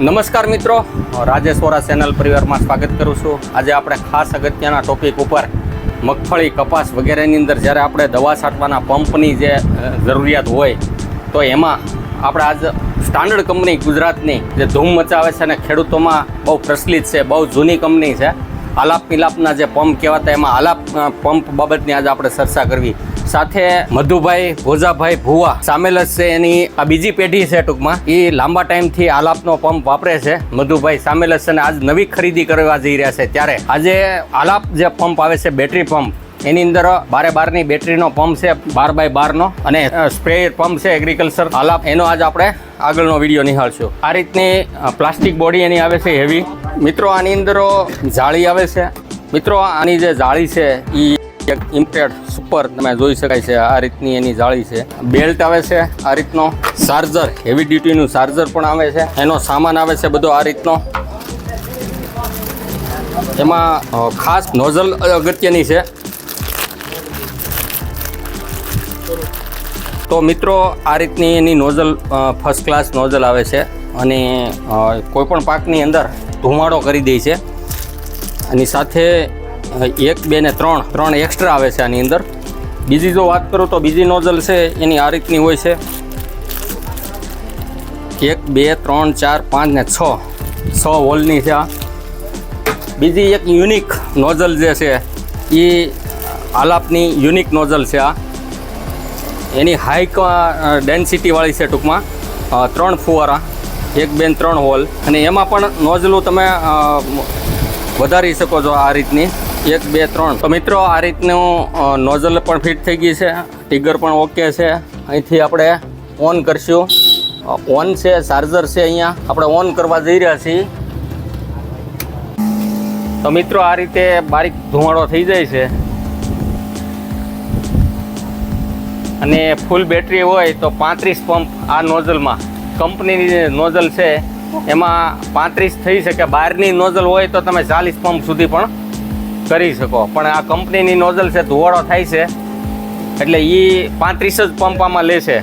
નમસ્કાર મિત્રો. રાજેશ વોરા ચેનલ પરિવારમાં સ્વાગત કરું છું. આજે આપણે ખાસ અગત્યના ટોપિક ઉપર મગફળી, કપાસ વગેરેની અંદર જ્યારે આપણે દવા છાંટવાના પંપની જે જરૂરિયાત હોય, તો એમાં આપણે આજ સ્ટાન્ડર્ડ કંપની ગુજરાતની જે ધૂમ મચાવે છે અને ખેડૂતોમાં બહુ પ્રચલિત છે, બહુ જૂની કંપની છે. આલાપ મિલાપના જે પંપ કહેવાતા એમાં આલાપ પંપ બાબતની આજે આપણે ચર્ચા કરવી. સાથે મધુભાઈ, ભોજાભાઈ, ભુવા સામેલ છે એની આ બીજી પેઢી છે ટૂંકમાં. એ લાંબા ટાઈમથી આલાપનો પંપ વાપરે છે. મધુભાઈ સામેલ છે અને આજ નવી ખરીદી કરવા જઈ રહ્યા છે ત્યારે. આજે આલાપ જે પંપ આવે છે, બેટરી પંપ, એની અંદર બારે બારની બેટરીનો પંપ છે, બાર બાય બારનો અને સ્પ્રે પંપ છે એગ્રીકલ્ચર આલાપ એનો આજ આપણે આગળનો વીડિયો નિહાળશું. આ રીતની પ્લાસ્ટિક બોડી એની આવે છે હેવી મિત્રો, આની અંદર જાળી આવે છે. મિત્રો, આની જે જાળી છે એ એક ઇમ્પેડ સુપર તમે જોઈ શકાય છે, આ રીતની એની જાળી છે. બેલ્ટ આવે છે, આ રીતનો. ચાર્જર હેવી ડ્યુટીનું ચાર્જર પણ આવે છે. એનો સામાન આવે છે બધો આ રીતનો. એમાં ખાસ નોઝલ અગત્યની છે. તો મિત્રો, આ રીતની એની નોઝલ ફર્સ્ટ ક્લાસ નોઝલ આવે છે અને કોઈપણ પાકની અંદર ધુમાડો કરી દે છે. એની સાથે એક, બે ને ત્રણ. ત્રણ એક્સ્ટ્રા આવે છે આની અંદર. બીજી જો વાત કરું તો બીજી નોઝલ છે, એની આ રીતની હોય છે. એક, બે, ત્રણ, ચાર, પાંચ ને છ. છ હોલની છે આ. બીજી એક યુનિક નોઝલ જે છે એ આલાપની યુનિક નોઝલ છે આ. એની હાઈ ડેન્સિટીવાળી છે ટૂંકમાં. ત્રણ ફુવારા, એક બેન ત્રણ હોલ. અને એમાં પણ નોઝલો તમે વધારી શકો છો આ રીતની. એક, બે, ત્રણ. તો મિત્રો, આ રીતનું નોઝલ પણ ફિટ થઈ ગઈ છે. ટીગર પણ ઓકે છે. અહીંથી આપણે ઓન કરશું. ઓન છે ચાર્જર છે અહીંયા. આપણે ઓન કરવા જઈ રહ્યા છીએ. તો મિત્રો, આ રીતે બારીક ધુમાડો થઈ જાય છે. અને ફૂલ બેટરી હોય તો પાંત્રીસ પંપ આ નોઝલમાં. કંપનીની નોઝલ છે. એમાં પાંત્રીસ થઈ શકે. બહારની નોઝલ હોય તો તમે ચાલીસ પંપ સુધી પણ કરી શકો. પણ આ કંપનીની નોઝલ છે ધોવાળો થાય છે. એટલે એ પાંત્રીસ જ પંપામાં લેશે